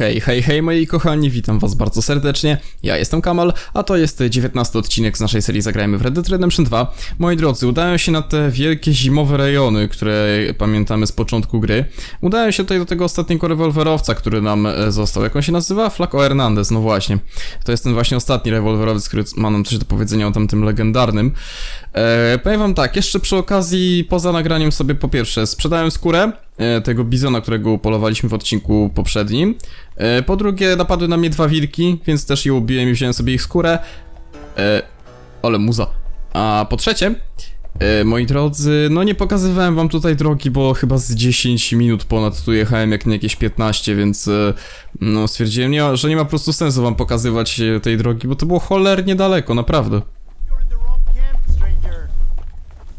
Hej, hej, hej moi kochani, witam was bardzo serdecznie. Ja jestem Kamal, a to jest 19 odcinek z naszej serii Zagrajmy w Red Dead Redemption 2. Moi drodzy, udają się na te wielkie zimowe rejony, które pamiętamy z początku gry. Udają się tutaj do tego ostatniego rewolwerowca, który nam e, został. Jak on się nazywa? Flaco Hernandez, no właśnie. To jest ten właśnie ostatni rewolwerowiec, który ma nam coś do powiedzenia o tamtym legendarnym. E, powiem wam tak, jeszcze przy okazji, poza nagraniem sobie po pierwsze sprzedałem skórę tego bizona, którego polowaliśmy w odcinku poprzednim. E, po drugie, napadły na mnie dwa wilki, więc też je ubiłem i wziąłem sobie ich skórę. E, ale muza. A po trzecie, e, moi drodzy, no nie pokazywałem wam tutaj drogi, bo chyba z 10 minut ponad tu jechałem, jak nie jakieś 15, więc e, no stwierdziłem, nie, że nie ma po prostu sensu wam pokazywać e, tej drogi, bo to było cholernie daleko, naprawdę.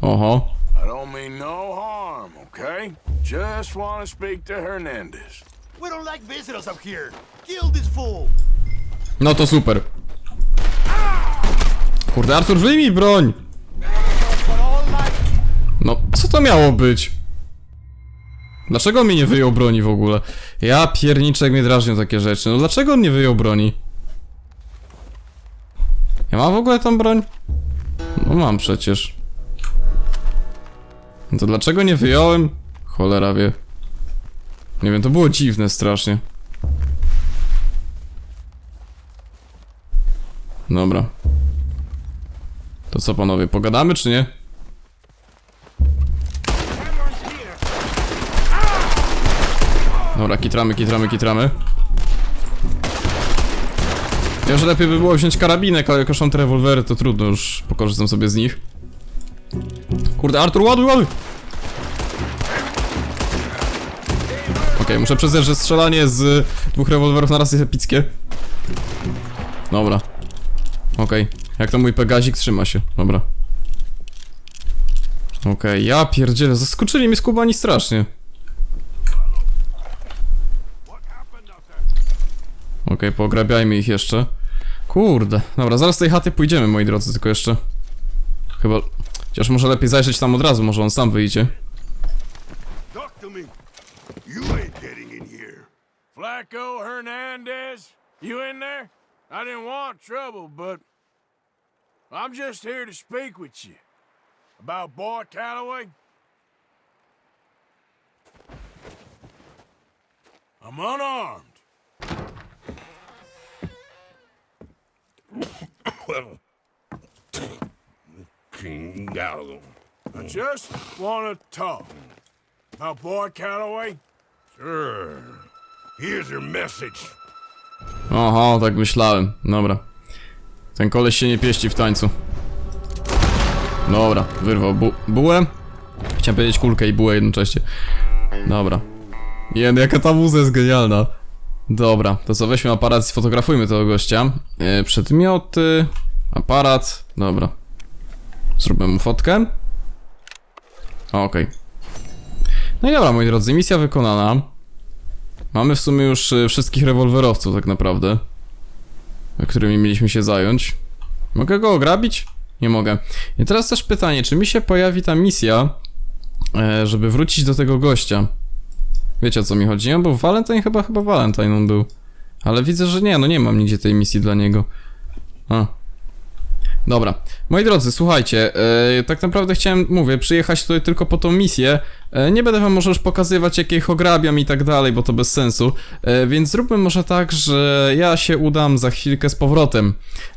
Oho. No harm, okay? Just want to speak to Hernandez. We don't like visitors up here. Kill this fool. No to super. Kurde, Artur, wyjmij broń! No, co to miało być? Dlaczego on mi nie wyjął broni w ogóle? Ja pierniczek mnie drażnią takie rzeczy. No dlaczego on nie wyjął broni? Ja mam w ogóle tą broń? No mam przecież. No to dlaczego nie wyjąłem? Cholera wie. Nie wiem, to było dziwne strasznie. Dobra. To co panowie, pogadamy czy nie? Dobra, kitramy, kitramy, kitramy. Ja, że lepiej by było wziąć karabinek, ale są te rewolwery, to trudno, już pokorzystam sobie z nich. Kurde, Artur, ładuj, ładuj! Okej, muszę przyznać, że strzelanie z dwóch rewolwerów na raz jest epickie. Dobra. Okej, jak to mój Pegazik trzyma się, dobra. Okej, ja pierdzielę, zaskoczyli mnie skubani strasznie. Okej, pograbiajmy ich jeszcze. Kurde, dobra, zaraz z tej chaty pójdziemy, moi drodzy, tylko jeszcze... Chyba... Chociaż może lepiej zajrzeć tam od razu, może on sam wyjdzie. Flacco Hernandez, you in there? I didn't want trouble, but I'm just here to speak with you. About Boy Calloway? I'm unarmed. I just want to talk. Boy Calloway? Sure. Here's your message. Oho, tak myślałem. Dobra. Ten koleś się nie pieści w tańcu. Dobra, wyrwał bu bułę. Chciałem powiedzieć kulkę i bułę jednocześnie. Dobra. Jen, jaka ta muza jest genialna. Dobra, to co, weźmy aparat i sfotografujmy tego gościa. E, przedmioty, aparat, dobra. Zróbmy mu fotkę. Okej. No i dobra, moi drodzy, misja wykonana. Mamy w sumie już e, wszystkich rewolwerowców tak naprawdę, którymi mieliśmy się zająć. Mogę go ograbić? Nie mogę. I teraz też pytanie, czy mi się pojawi ta misja, e, żeby wrócić do tego gościa? Wiecie o co mi chodzi? On był Valentine? Chyba, chyba Valentine on był. Ale widzę, że nie, no nie mam nigdzie tej misji dla niego. A. Dobra. Moi drodzy, słuchajcie, e, tak naprawdę chciałem, mówię, przyjechać tutaj tylko po tą misję. E, nie będę wam może już pokazywać, jak ich ograbiam i tak dalej, bo to bez sensu. E, więc zróbmy może tak, że ja się udam za chwilkę z powrotem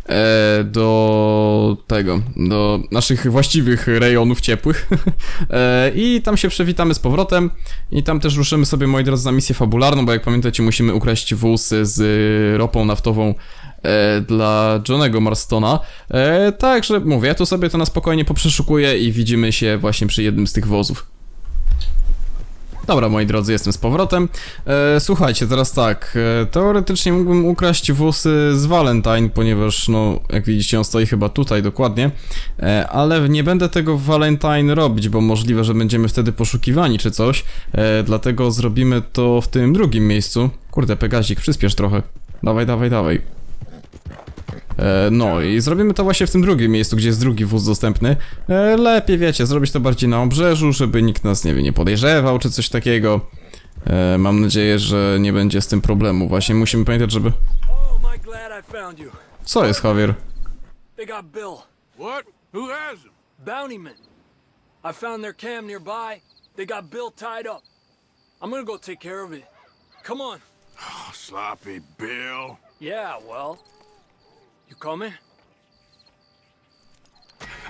e, do tego, do naszych właściwych rejonów ciepłych. e, I tam się przywitamy z powrotem. I tam też ruszymy sobie, moi drodzy, na misję fabularną, bo jak pamiętacie, musimy ukraść wóz z ropą naftową e, dla Johnego Marstona. E, także mówię, ja tu sobie to na spokojnie poprzeszukuję i widzimy się właśnie przy jednym z tych wozów. Dobra, moi drodzy, jestem z powrotem. E, słuchajcie, teraz tak. E, teoretycznie mógłbym ukraść włosy z Valentine, ponieważ, no, jak widzicie, on stoi chyba tutaj dokładnie. E, ale nie będę tego w Valentine robić, bo możliwe, że będziemy wtedy poszukiwani czy coś. E, dlatego zrobimy to w tym drugim miejscu. Kurde, Pegazik, przyspiesz trochę. Dawaj, dawaj, dawaj. E, no i zrobimy to właśnie w tym drugim miejscu, gdzie jest drugi wóz dostępny. E, lepiej, wiecie, zrobić to bardziej na obrzeżu, żeby nikt nas, nie wiem, nie podejrzewał czy coś takiego. E, mam nadzieję, że nie będzie z tym problemu. Właśnie musimy pamiętać, żeby... Oh, Co jest, Javier? They got Bill. What? Who has him? Bounty men. I found their cam nearby. They got Bill tied up. I'm gonna go take care of it. Come on. Oh, sloppy Bill. Yeah, well, You coming?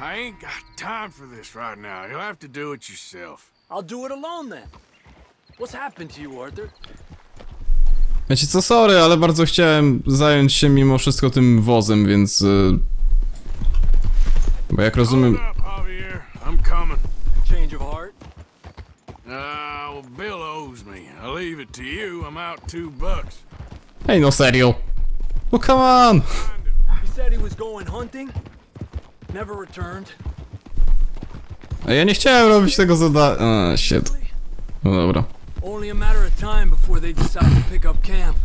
I ain't got time for this right now. You'll have to do it yourself. I'll do it alone then. What's happened to you, Arthur? Wiecie co, sorry, ale bardzo chciałem zająć się mimo wszystko tym wozem, więc... y, Bo jak rozumiem... I'm coming. Change of heart? Uh, well, Bill owes me. I leave it to you. I'm out two bucks. Ej no serio. No come on! going hunting, never returned. A ja nie chciałem robić tego zadania. A, shit. No dobra. Only a matter of time before they decide to pick up camp.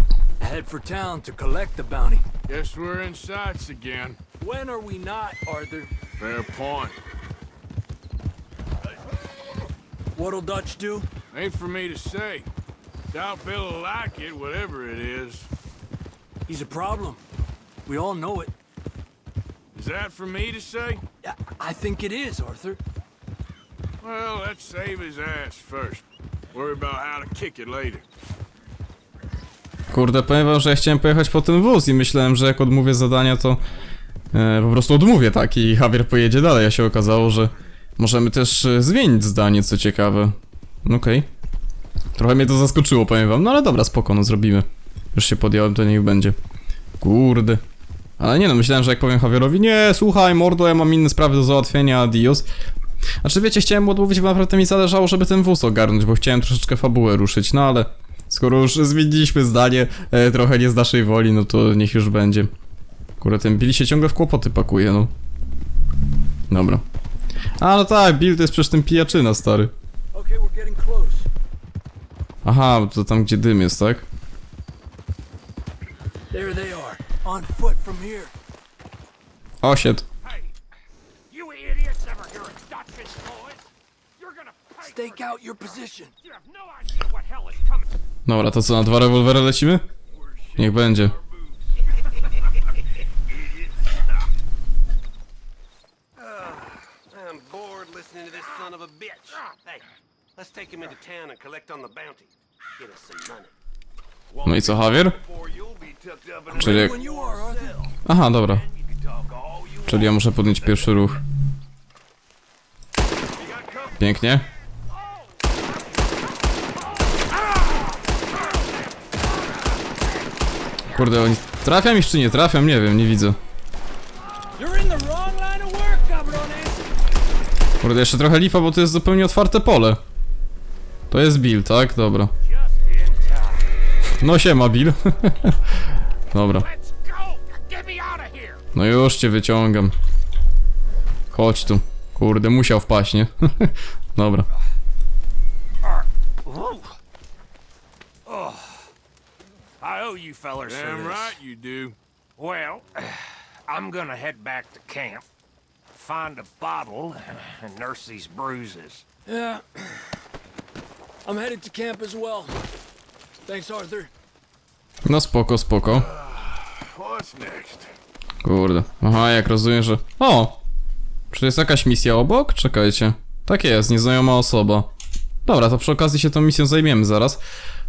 Head for town to collect the bounty. Guess we're in sights again. When are we not, Arthur? Fair point. What'll Dutch do? Ain't for me to say. Doubt Bill'll like it, whatever it is. He's a problem. We all know it. that for me to say? I think it is, Arthur. Well, let's save his ass first. Worry about how to kick it later. Kurde, powiem wam, że ja chciałem pojechać po ten wóz i myślałem, że jak odmówię zadania, to e, po prostu odmówię, tak? I Javier pojedzie dalej, a się okazało, że możemy też e, zmienić zdanie, co ciekawe. No okej. Trochę mnie to zaskoczyło, powiem wam, no ale dobra, spoko, no zrobimy. Już się podjąłem, to niech będzie. Kurde. Ale nie no, myślałem, że jak powiem Javierowi, nie, słuchaj, mordo, ja mam inne sprawy do załatwienia, adios. Znaczy wiecie, chciałem mu odmówić, bo naprawdę mi zależało, żeby ten wóz ogarnąć, bo chciałem troszeczkę fabułę ruszyć, no ale skoro już zmieniliśmy zdanie, e, trochę nie z naszej woli, no to niech już będzie. Akurat ten Bill się ciągle w kłopoty pakuje, no. Dobra. A no tak, Bill to jest przecież ten pijaczyna, stary. Aha, to tam gdzie dym jest, tak? There they are. On foot from here. Osiedł. You idiots ever hear of You're gonna Stake out your position. You have no idea what hell is coming. Dobra, to co, na dwa rewolwery lecimy? Niech będzie. Ah, no i co, Javier? Czyli jak... Aha, dobra. Czyli ja muszę podnieść pierwszy ruch. Pięknie. Kurde, oni... Trafiam ich czy nie trafiam? Nie wiem, nie widzę. Kurde, jeszcze trochę lipa, bo to jest zupełnie otwarte pole. To jest Bill, tak? Dobra. Tak, no siema, Bill. Dobra. No już cię wyciągam. Chodź tu. Kurde, musiał wpaść, nie? Dobra. I owe you fellers Damn for right you do. Well, I'm gonna head back to camp, find a bottle, and nurse these bruises. Yeah. I'm headed to camp as well. Thanks, Arthur. No spoko, spoko. Kurde. Aha, jak rozumiem, że... O! Czy jest jakaś misja obok? Czekajcie. Tak jest, nieznajoma osoba. Dobra, to przy okazji się tą misją zajmiemy zaraz.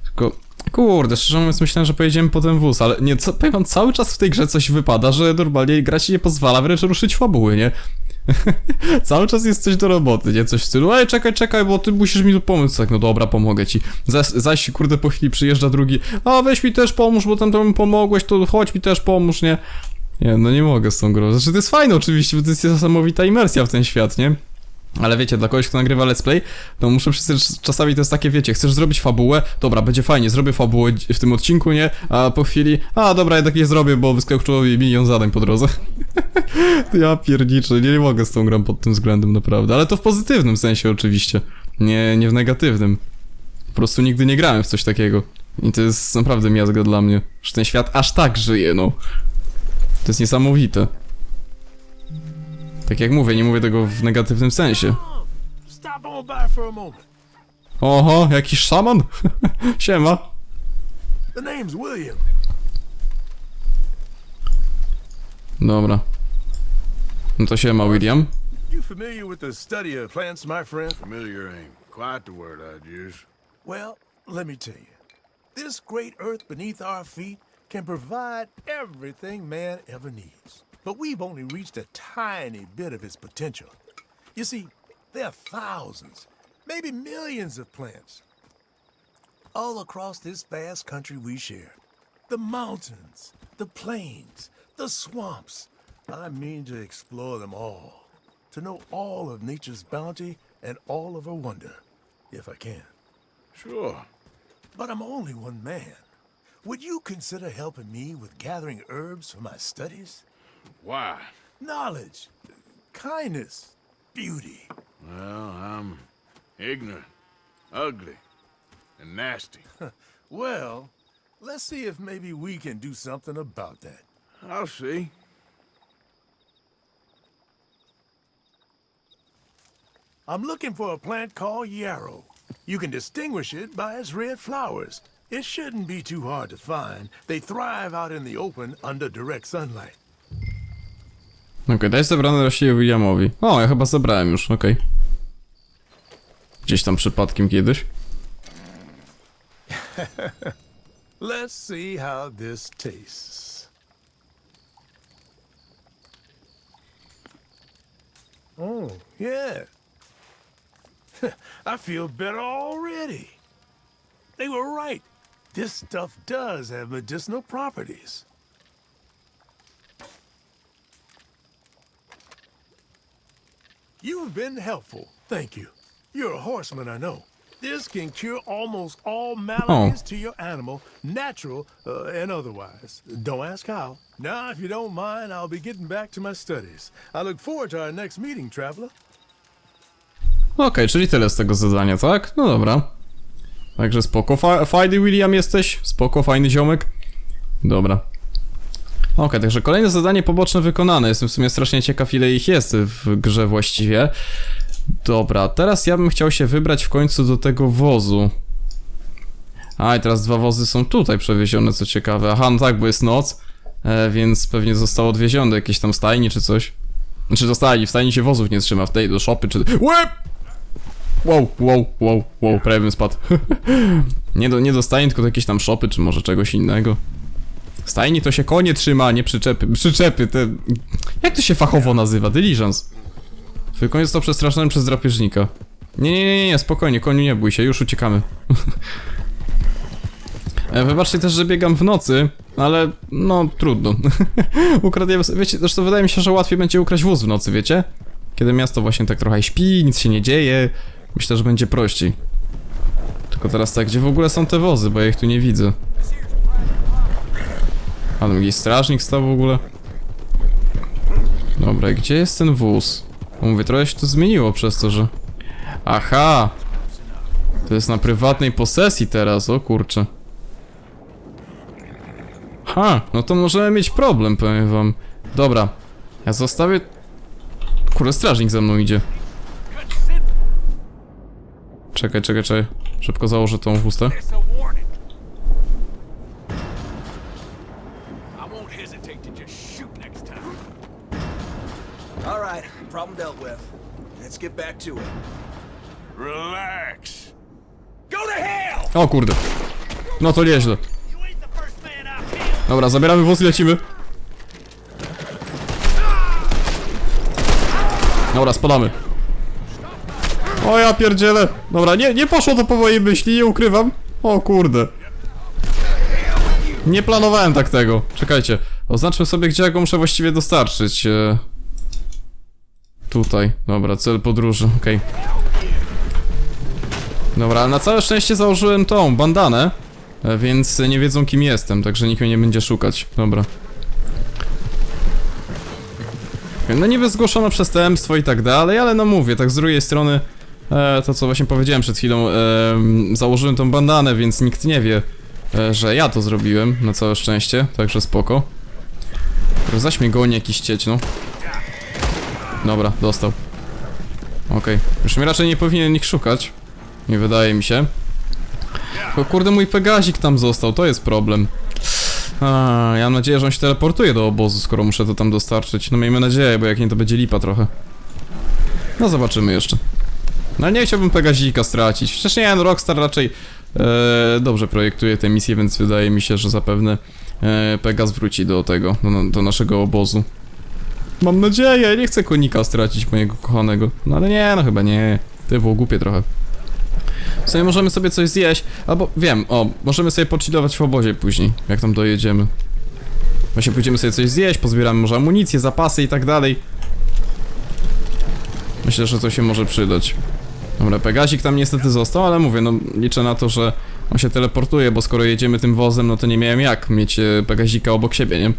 Tylko... Kurde, szczerze mówiąc myślałem, że pojedziemy potem wóz, ale nie, co, powiem wam, cały czas w tej grze coś wypada, że normalnie gra się nie pozwala wręcz ruszyć fabuły, nie? Cały czas jest coś do roboty, nie? Coś w stylu, ale czekaj, czekaj, bo ty musisz mi tu pomóc. Tak, no dobra, pomogę ci. Zaś, zaś kurde, po chwili przyjeżdża drugi, a weź mi też pomóż, bo tam to mi pomogłeś, to chodź mi też pomóż, nie? Nie, no nie mogę z tą grą. Znaczy, to jest fajne oczywiście, bo to jest niesamowita imersja w ten świat, nie? Ale wiecie, dla kogoś, kto nagrywa let's play, to muszę przyznać, czasami to jest takie, wiecie, chcesz zrobić fabułę, dobra, będzie fajnie, zrobię fabułę w tym odcinku, nie? A po chwili, a dobra, jednak nie zrobię, bo wyskoczyło mi milion zadań po drodze. ja pierniczę, nie, nie mogę z tą grą pod tym względem, naprawdę. Ale to w pozytywnym sensie oczywiście, nie, nie w negatywnym. Po prostu nigdy nie grałem w coś takiego. I to jest naprawdę miazga dla mnie, że ten świat aż tak żyje, no. To jest niesamowite. Tak jak mówię, nie mówię tego w negatywnym sensie. Oho, jakiś szaman? Siema. Dobra. No to siema, William. You familiar with the study of plants, my friend? Familiar ain't quite the word I'd use. Well, let me tell you. This great earth beneath our feet can provide everything man ever needs. But we've only reached a tiny bit of its potential. You see, there are thousands, maybe millions of plants all across this vast country we share. The mountains, the plains, the swamps. I mean to explore them all, to know all of nature's bounty and all of her wonder, if I can. Sure. But I'm only one man. Would you consider helping me with gathering herbs for my studies? Why? Knowledge, kindness, beauty. Well, I'm ignorant, ugly, and nasty. Well, let's see if maybe we can do something about that. I'll see. I'm looking for a plant called yarrow. You can distinguish it by its red flowers. It shouldn't be too hard to find. They thrive out in the open under direct sunlight. Okej, daj zebrane rośliny Williamowi. O, ja chyba zebrałem już, okej. Gdzieś tam przypadkiem kiedyś. Let's see how this tastes. Oh, yeah. I feel better already. They were right. This stuff does have medicinal properties. You've been helpful. Thank you. You're a horseman, I know. This can cure almost all maladies to your animal, natural uh, and otherwise. Don't ask how. Now, if you don't mind, I'll be getting back to my studies. I look forward to our next meeting, traveler. Okej, czyli tyle z tego zadania, tak? No dobra. Także spoko. Fa fajny William jesteś? Spoko, fajny ziomek. Dobra. Okej, także kolejne zadanie poboczne wykonane. Jestem w sumie strasznie ciekaw, ile ich jest w grze właściwie. Dobra, teraz ja bym chciał się wybrać w końcu do tego wozu. A, i teraz dwa wozy są tutaj przewiezione, co ciekawe. Aha, no tak, bo jest noc, e, więc pewnie zostało odwiezione do jakiejś tam stajni czy coś. Znaczy do stajni, w stajni się wozów nie trzyma, w tej do szopy czy... Łeb! Wow, wow, wow, wow, prawie bym spadł. nie, do, nie do stajni, tylko do jakiejś tam szopy, czy może czegoś innego. Stajni to się konie trzyma, nie przyczepy. Przyczepy, te... Jak to się fachowo nazywa? Diligence. Twój koń został przestraszony przez drapieżnika. Nie, nie, nie, nie, spokojnie, koniu nie bój się, już uciekamy. E, Wybaczcie też, że biegam w nocy, ale no trudno. Ukradłem, wiecie, zresztą wydaje mi się, że łatwiej będzie ukraść wóz w nocy, wiecie? Kiedy miasto właśnie tak trochę śpi, nic się nie dzieje, myślę, że będzie prościej. Tylko teraz tak, gdzie w ogóle są te wozy, bo ja ich tu nie widzę. A tam jakiś strażnik stał w ogóle. Dobra, gdzie jest ten wóz? Bo Mówię, trochę się to zmieniło przez to, że... Aha! To jest na prywatnej posesji teraz, o kurczę. Ha, no to możemy mieć problem, powiem wam. Dobra, ja zostawię... Kurde, strażnik za mną idzie. Czekaj, czekaj, czekaj. Szybko założę tą chustę. Get back to it. Relax. Go to hell! O kurde. No to nieźle. You ain't the first man I've killed. Dobra, zabieramy wóz i lecimy. Dobra, spadamy. O ja pierdzielę. Dobra, nie, nie poszło to po mojej myśli, nie ukrywam. O kurde. Nie planowałem tak tego. Czekajcie. Oznaczmy sobie, gdzie ja go muszę właściwie dostarczyć. E... Tutaj. Dobra, cel podróży, okej. Dobra, ale na całe szczęście założyłem tą bandanę. E, Więc nie wiedzą kim jestem, także nikt mnie nie będzie szukać. Dobra. No niby zgłoszono przestępstwo i tak dalej, ale no mówię, tak z drugiej strony e, to co właśnie powiedziałem przed chwilą, e, założyłem tą bandanę, więc nikt nie wie, e, że ja to zrobiłem, na całe szczęście, także spoko. Zaś mnie goni jakiś cieć, no. Dobra, dostał. Okej, już mi raczej nie powinien ich szukać. Nie wydaje mi się. Tylko kurde, mój Pegazik tam został, to jest problem. A, ja mam nadzieję, że on się teleportuje do obozu, skoro muszę to tam dostarczyć. No miejmy nadzieję, bo jak nie, to będzie lipa trochę. No zobaczymy jeszcze. No nie chciałbym Pegazika stracić. Przecież nie, no Rockstar raczej e, dobrze projektuje te misje, więc wydaje mi się, że zapewne e, Pegas wróci do tego, do, do naszego obozu. Mam nadzieję, nie chcę konika stracić mojego kochanego. No ale nie, no chyba nie. To było głupie trochę. W sumie możemy sobie coś zjeść, albo wiem, o, możemy sobie pochillować w obozie później, jak tam dojedziemy. Właśnie pójdziemy sobie coś zjeść, pozbieramy może amunicję, zapasy i tak dalej. Myślę, że to się może przydać. Dobra, Pegazik tam niestety został, ale mówię, no liczę na to, że on się teleportuje, bo skoro jedziemy tym wozem, no to nie miałem jak mieć e, Pegazika obok siebie, nie?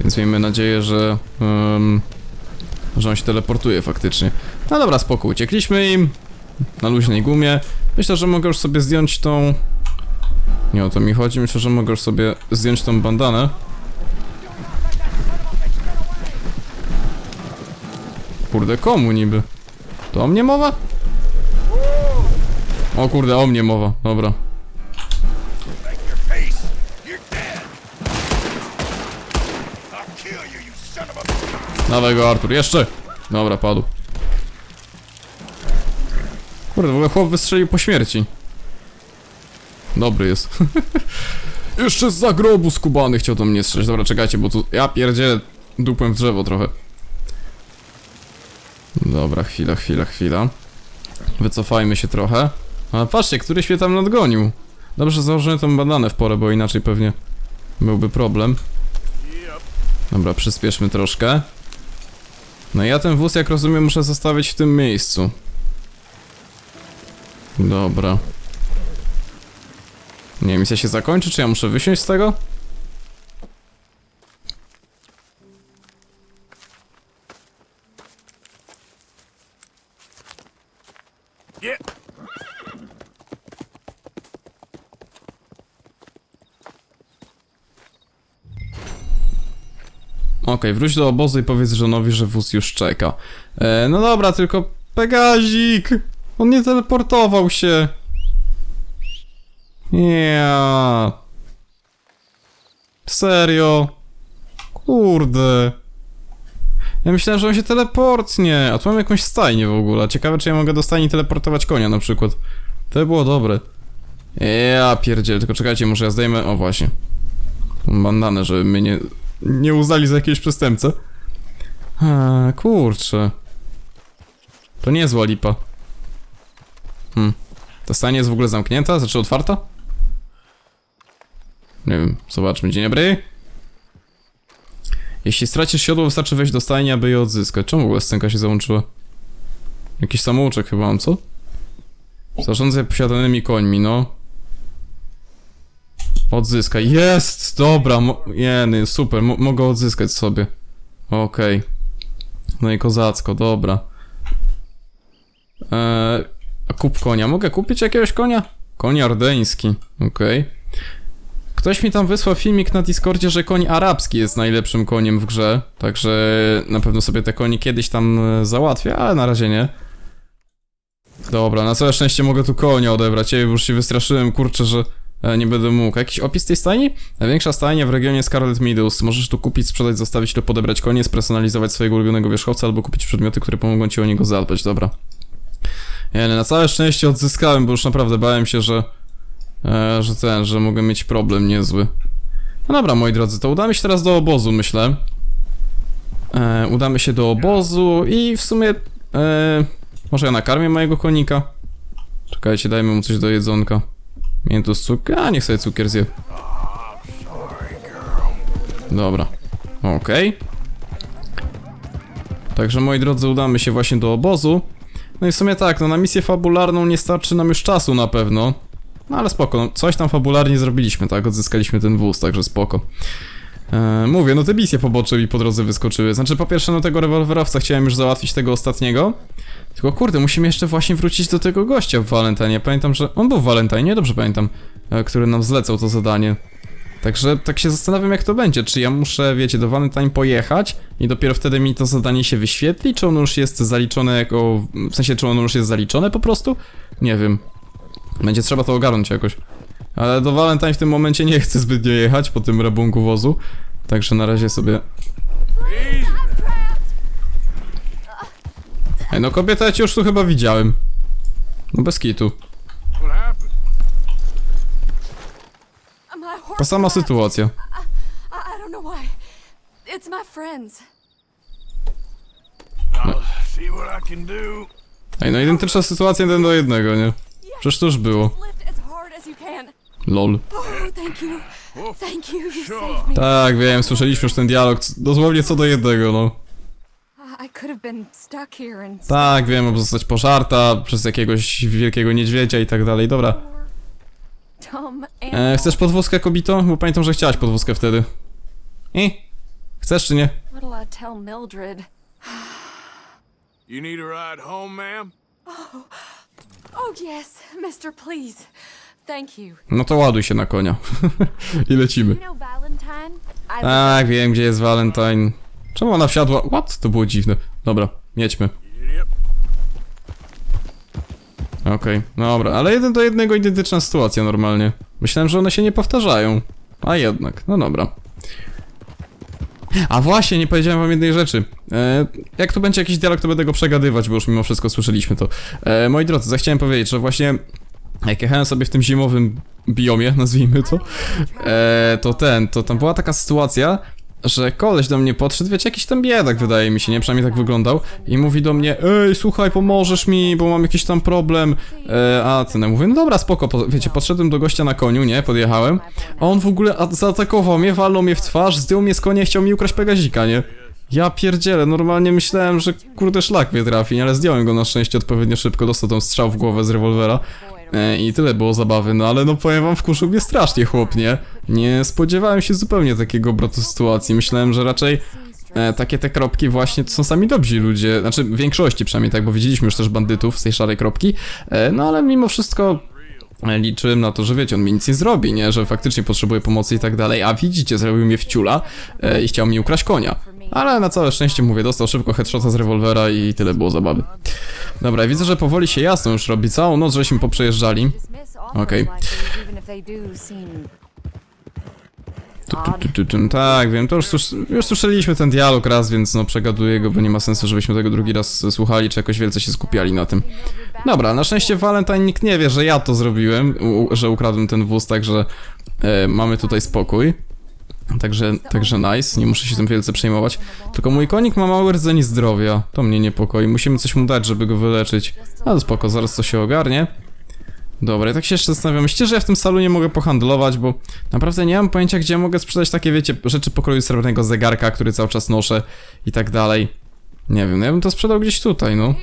Więc miejmy nadzieję, że... em, że on się teleportuje faktycznie. No dobra, spoko, uciekliśmy im na luźnej gumie. Myślę, że mogę już sobie zdjąć tą... Nie o to mi chodzi, myślę, że mogę już sobie zdjąć tą bandanę. Kurde, komu niby? To o mnie mowa? O kurde, o mnie mowa, dobra. Face! You're dead! I'll kill you, you son of a... Dawaj go, Artur, jeszcze! Dobra, padł. Kurde, w ogóle chłop wystrzelił po śmierci. Dobry jest. jeszcze z zagrobu skubany chciał do mnie strzelić. Dobra, czekajcie, bo tu... Ja pierdzie dupłem w drzewo trochę. Dobra, chwila, chwila, chwila. Wycofajmy się trochę. Ale patrzcie, któryś mnie tam nadgonił. Dobrze, założyłem tą bandanę w porę, bo inaczej pewnie byłby problem. Dobra, przyspieszmy troszkę. No ja ten wóz, jak rozumiem, muszę zostawić w tym miejscu. Dobra. Nie wiem, misja się zakończy, czy ja muszę wysiąść z tego? Okej, wróć do obozu i powiedz żonowi, że wóz już czeka. E, no dobra, tylko Pegazik! On nie teleportował się. Ja. Serio? Kurde. Ja myślałem, że on się teleportnie, a tu mam jakąś stajnię w ogóle. Ciekawe, czy ja mogę do stajni teleportować konia na przykład. To by było dobre. Ja pierdziel, tylko czekajcie, może ja zdejmę... O, właśnie. Tą bandanę, żeby mnie nie, nie uznali za jakiegoś przestępcę. A, kurczę. To nie jest zła lipa. Hmm. Ta stajnia jest w ogóle zamknięta? Znaczy otwarta? Nie wiem, zobaczmy. Dzień dobry. Jeśli stracisz siodło, wystarczy wejść do stajni, aby je odzyskać. Czemu w ogóle scenka się załączyła? Jakiś samouczek chyba mam, co? Zarządzaj posiadanymi końmi, no. Odzyskaj. Jest! Dobra, jeny, super, mo- mogę odzyskać sobie. Okej. No i kozacko, dobra. Eee, kup konia. Mogę kupić jakiegoś konia? Koń ardeński, okej. Ktoś mi tam wysłał filmik na Discordzie, że koń arabski jest najlepszym koniem w grze. Także na pewno sobie te konie kiedyś tam e, załatwię, ale na razie nie. Dobra, na całe szczęście mogę tu konia odebrać. Ja już się wystraszyłem, kurczę, że nie będę mógł. Jakiś opis tej stajni? Największa stajnia w regionie Scarlet Meadows. Możesz tu kupić, sprzedać, zostawić lub podebrać konie, spersonalizować swojego ulubionego wierzchowca albo kupić przedmioty, które pomogą ci o niego zadbać. Dobra. Nie, na całe szczęście odzyskałem, bo już naprawdę bałem się, że e, że ten, że mogę mieć problem niezły. No dobra, moi drodzy, to udamy się teraz do obozu, myślę. E, udamy się do obozu i w sumie e, może ja nakarmię mojego konika. Czekajcie, dajmy mu coś do jedzonka. Miętu z cukier, a niech sobie cukier zje. Dobra, okej. Także moi drodzy, udamy się właśnie do obozu. No i w sumie tak, no na misję fabularną nie starczy nam już czasu na pewno. No ale spoko, no, coś tam fabularnie zrobiliśmy, tak? Odzyskaliśmy ten wóz, także spoko. Eee, mówię, no te misje pobocze mi po drodze wyskoczyły. Znaczy, po pierwsze, no tego rewolwerowca chciałem już załatwić, tego ostatniego. Tylko kurde, musimy jeszcze właśnie wrócić do tego gościa w Valentine. Pamiętam, że on był w Valentine, dobrze pamiętam, e, który nam zlecał to zadanie. Także tak się zastanawiam, jak to będzie. Czy ja muszę, wiecie, do Valentine pojechać i dopiero wtedy mi to zadanie się wyświetli? Czy ono już jest zaliczone jako. W sensie, czy ono już jest zaliczone po prostu? Nie wiem. Będzie trzeba to ogarnąć jakoś. Ale do Valentine w tym momencie nie chcę zbytnio jechać po tym rabunku wozu. Także na razie sobie... Ej, no kobieta ja cię już tu chyba widziałem. No bez kitu. Ta sama sytuacja. Ej, no identyczna sytuacja jeden do jednego, nie? Przecież to już było. Me. Tak, wiem, słyszeliśmy już ten dialog, dosłownie co do jednego, no. And Tak, wiem, aby zostać pożarta przez jakiegoś wielkiego niedźwiedzia i tak dalej, dobra. E, chcesz podwózkę, kobito? Bo pamiętam, że chciałaś podwózkę wtedy. I? Chcesz czy nie? You need a ride home, ma'am? Oh yes, Mister, please. Thank you. No to ładuj się na konia. I lecimy. You know Valentine? I Tak, wiem, gdzie jest Valentine. Czemu ona wsiadła? What? To było dziwne. Dobra, jedźmy. Okej, dobra, ale jeden do jednego identyczna sytuacja normalnie. Myślałem, że one się nie powtarzają. A jednak, no dobra. A właśnie, nie powiedziałem wam jednej rzeczy. E, jak tu będzie jakiś dialog, to będę go przegadywać, bo już mimo wszystko słyszeliśmy to. E, moi drodzy, zachciałem powiedzieć, że właśnie jak jechałem sobie w tym zimowym biomie, nazwijmy to, e, to ten, to tam była taka sytuacja, że koleś do mnie podszedł, wiecie, jakiś tam biedak wydaje mi się, nie? Przynajmniej tak wyglądał. I mówi do mnie, ej, słuchaj, pomożesz mi, bo mam jakiś tam problem. E, a ten, ja mówię, no dobra, spoko, po, wiecie, podszedłem do gościa na koniu, nie? Podjechałem. A on w ogóle zaatakował mnie, walnął mnie w twarz, zdjął mnie z konia i chciał mi ukraść pegazika, nie? Ja pierdzielę, normalnie myślałem, że kurde szlak mnie trafi, ale zdjąłem go na szczęście odpowiednio szybko, dostał tam strzał w głowę z rewolwera. E, I tyle było zabawy, no ale no powiem wam, wkurzył mnie strasznie chłop, nie? Nie spodziewałem się zupełnie takiego obrotu sytuacji. Myślałem, że raczej e, takie te kropki właśnie to są sami dobrzy ludzie. Znaczy w większości przynajmniej tak, bo widzieliśmy już też bandytów z tej szarej kropki. E, no ale mimo wszystko e, liczyłem na to, że wiecie, on mi nic nie zrobi, nie? Że faktycznie potrzebuje pomocy i tak dalej. A widzicie, zrobił mnie w ciula e, i chciał mi ukraść konia. Ale na całe szczęście, mówię, dostał szybko headshota z rewolwera i tyle było zabawy. Dobra, widzę, że powoli się jasno już robi. Całą noc żeśmy poprzejeżdżali. tu, tak, wiem, to już, słys- już słyszeliśmy ten dialog raz, więc no przegaduję go, bo nie ma sensu, żebyśmy tego drugi raz słuchali, czy jakoś wielce się skupiali na tym. Dobra, na szczęście Valentine nikt nie wie, że ja to zrobiłem, że ukradłem ten wóz, także e, mamy tutaj spokój. Także, także nice, nie muszę się tym wielce przejmować. Tylko mój konik ma mały rdzeń zdrowia, to mnie niepokoi, musimy coś mu dać, żeby go wyleczyć. Ale spoko, zaraz to się ogarnie. Dobra, ja tak się jeszcze zastanawiam. Że ja w tym salonie mogę pohandlować, bo naprawdę nie mam pojęcia, gdzie mogę sprzedać takie, wiecie, rzeczy pokroju srebrnego zegarka, który cały czas noszę i tak dalej. Nie wiem, no ja bym to sprzedał gdzieś tutaj, no.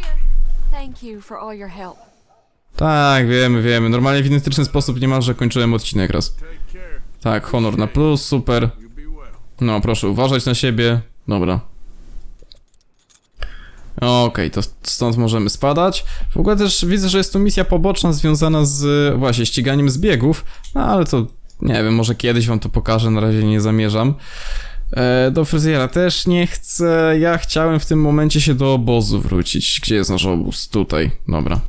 Tak, wiemy, wiemy. Normalnie w identyczny sposób niemalże kończyłem odcinek raz. Tak, honor na plus, super. No, proszę uważać na siebie. Dobra. Okej, to stąd możemy spadać. W ogóle też widzę, że jest tu misja poboczna związana z właśnie ściganiem zbiegów, no ale to nie wiem, może kiedyś wam to pokażę, na razie nie zamierzam. E, do fryzjera też nie chcę. Ja chciałem w tym momencie się do obozu wrócić. Gdzie jest nasz obóz? Tutaj, dobra.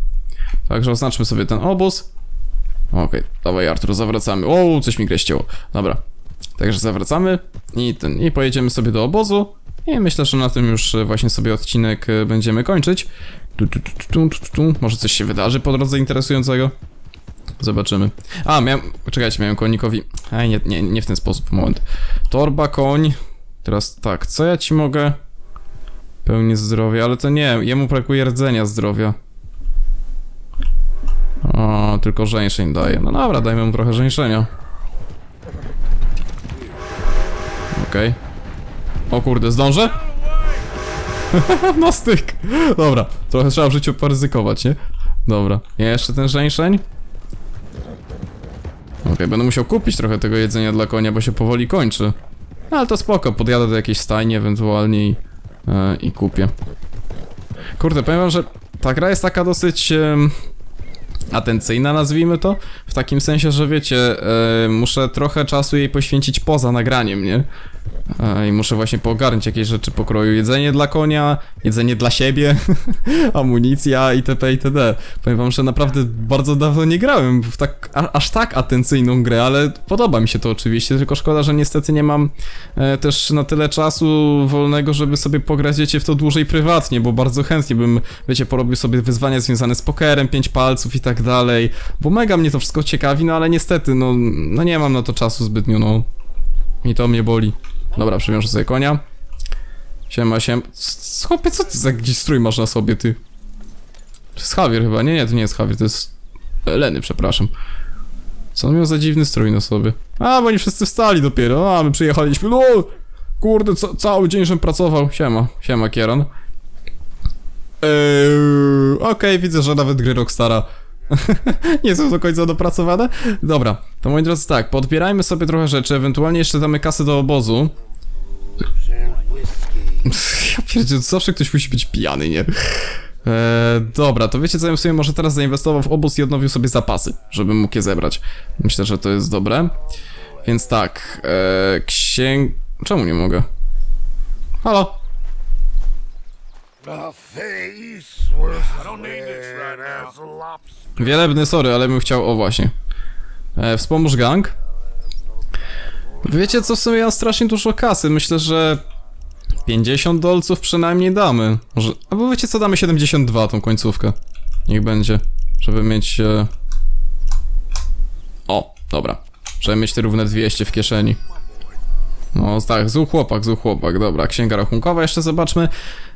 Także oznaczmy sobie ten obóz. Okej, dawaj Artur, zawracamy. O, coś mi grę ścięło. Dobra. Także zawracamy i ten, i pojedziemy sobie do obozu. I myślę, że na tym już e, właśnie sobie odcinek e, będziemy kończyć. Tu, tu, tu, tu, tu. Może coś się wydarzy po drodze interesującego? Zobaczymy. A, miałem. Czekajcie, miałem konikowi. A nie, nie, nie w ten sposób, moment. Torba, koń. Teraz tak, co ja ci mogę? Pełnię zdrowia, ale to nie, jemu brakuje rdzenia zdrowia. O, tylko żeńszeń daje. No dobra, dajmy mu trochę żeńszenia. Okej. O kurde, zdążę? Na styk. Dobra, trochę trzeba w życiu poryzykować, nie? Dobra, jeszcze ten żeńszeń. Okej, będę musiał kupić trochę tego jedzenia dla konia, bo się powoli kończy. No, ale to spoko, podjadę do jakiejś stajni ewentualnie i, e, i kupię. Kurde, powiem wam, że ta gra jest taka dosyć... em, atencyjna, nazwijmy to. W takim sensie, że wiecie, e, muszę trochę czasu jej poświęcić poza nagraniem, nie? E, I muszę właśnie poogarnąć jakieś rzeczy pokroju. Jedzenie dla konia, jedzenie dla siebie, amunicja itp. itd. Powiem wam, że naprawdę bardzo dawno nie grałem w tak, aż tak atencyjną grę, ale podoba mi się to oczywiście, tylko szkoda, że niestety nie mam e, też na tyle czasu wolnego, żeby sobie pograć, wiecie, w to dłużej prywatnie, bo bardzo chętnie bym, wiecie, porobił sobie wyzwania związane z pokerem, pięć palców i tak dalej, bo mega mnie to wszystko ciekawi, no ale niestety, no, no nie mam na to czasu zbytnio, no. I to mnie boli. Dobra, przywiążę sobie konia. Siema, siem. Chłopie, co ty za jakiś strój masz na sobie, ty? To jest Javier chyba. Nie, nie, to nie jest Javier, to jest... Leny, przepraszam. Co on miał za dziwny strój na sobie? A, bo oni wszyscy wstali dopiero. A, my przyjechaliśmy. No, kurde, ca cały dzień, żem pracował. Siema, siema, Kieran. Eee, Okej, widzę, że nawet gry Rockstara nie są do końca dopracowane. Dobra, to moi drodzy, tak, podbierajmy sobie trochę rzeczy, ewentualnie jeszcze damy kasę do obozu. Ja pierdzielę, zawsze ktoś musi być pijany, nie? Eee, dobra, to wiecie co, ja sobie może teraz zainwestował w obóz i odnowił sobie zapasy, żebym mógł je zebrać. Myślę, że to jest dobre. Więc tak, eee, księg... Czemu nie mogę? Halo? Wielebny, sorry, ale bym chciał, o właśnie. E, wspomóż gang. Wiecie co, w sumie ja strasznie dużo kasy, myślę, że 50 dolców przynajmniej damy. Może, albo wiecie co, damy 72 tą końcówkę. Niech będzie, żeby mieć... E... O, dobra. Żeby mieć te równe 200 w kieszeni. No tak, zły chłopak, zły chłopak, dobra, księga rachunkowa, jeszcze zobaczmy,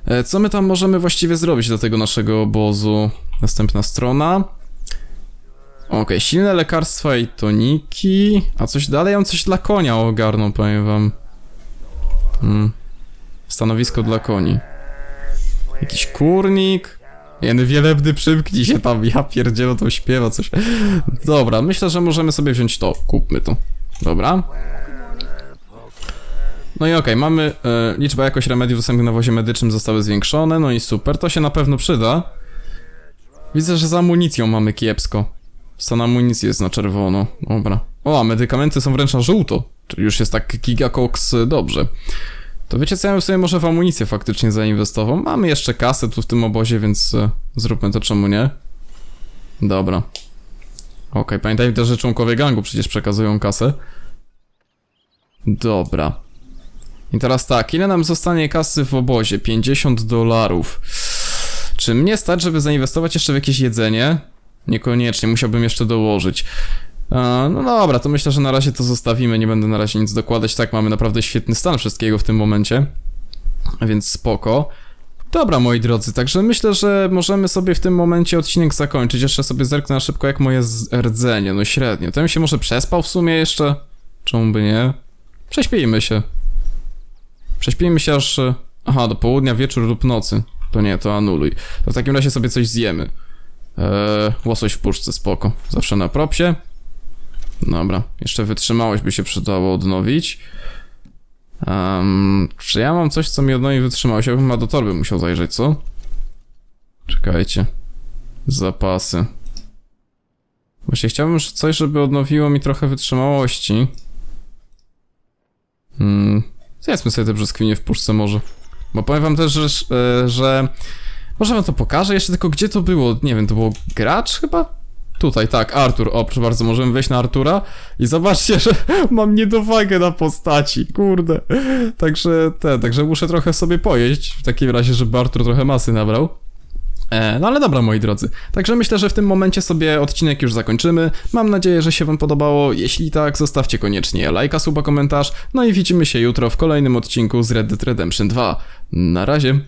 e, co my tam możemy właściwie zrobić do tego naszego obozu. Następna strona. Okej, silne lekarstwa i toniki. A coś dalej? Mam coś dla konia ogarnął, powiem wam. Hmm. Stanowisko dla koni. Jakiś kurnik. Jeden wielebny przymknij się tam, ja pierdzielę, to śpiewa coś. Dobra, myślę, że możemy sobie wziąć to. Kupmy to. Dobra. No i okej, mamy e, liczba jakoś remediów dostępnych na wozie medycznym zostały zwiększone, no i super, to się na pewno przyda. Widzę, że z amunicją mamy kiepsko. Stan amunicji jest na czerwono. Dobra. O, a medykamenty są wręcz na żółto. Czyli już jest tak gigacox y, dobrze. To wiecie co, ja bym sobie może w amunicję faktycznie zainwestował. Mamy jeszcze kasę tu w tym obozie, więc y, zróbmy to czemu nie. Dobra. Okej, pamiętajmy też, że członkowie gangu przecież przekazują kasę. Dobra. I teraz tak, ile nam zostanie kasy w obozie? 50 dolarów. Czy mnie stać, żeby zainwestować jeszcze w jakieś jedzenie? Niekoniecznie, musiałbym jeszcze dołożyć. No dobra, to myślę, że na razie to zostawimy, nie będę na razie nic dokładać. Tak, mamy naprawdę świetny stan wszystkiego w tym momencie. Więc spoko. Dobra, moi drodzy, także myślę, że możemy sobie w tym momencie odcinek zakończyć. Jeszcze sobie zerknę na szybko, jak moje rdzenie, no średnio. Bym się może przespał w sumie jeszcze? Czemu by nie? Prześpijmy się. Prześpijmy się aż... Aha, do południa, wieczór lub nocy. To nie, to anuluj. To w takim razie sobie coś zjemy. Eee, łosoś w puszce, spoko. Zawsze na propsie. Dobra, jeszcze wytrzymałość by się przydało odnowić. Um, czy ja mam coś, co mi odnowi wytrzymałość? Ja bym chyba do torby musiał zajrzeć, co? Czekajcie. Zapasy. Właśnie chciałbym coś, żeby odnowiło mi trochę wytrzymałości. Hmm. Zjedzmy sobie te brzoskwinie w puszce może. Bo powiem wam też, że, e, że może wam to pokażę jeszcze tylko gdzie to było, nie wiem, to było gracz chyba? Tutaj, tak, Artur, o proszę bardzo, możemy wejść na Artura i zobaczcie, że mam niedowagę na postaci, kurde. Także, te, także muszę trochę sobie pojeść, w takim razie, żeby Artur trochę masy nabrał. E, no ale dobra, moi drodzy. Także myślę, że w tym momencie sobie odcinek już zakończymy. Mam nadzieję, że się wam podobało. Jeśli tak, zostawcie koniecznie lajka, suba, komentarz. No i widzimy się jutro w kolejnym odcinku z Red Dead Redemption 2. Na razie.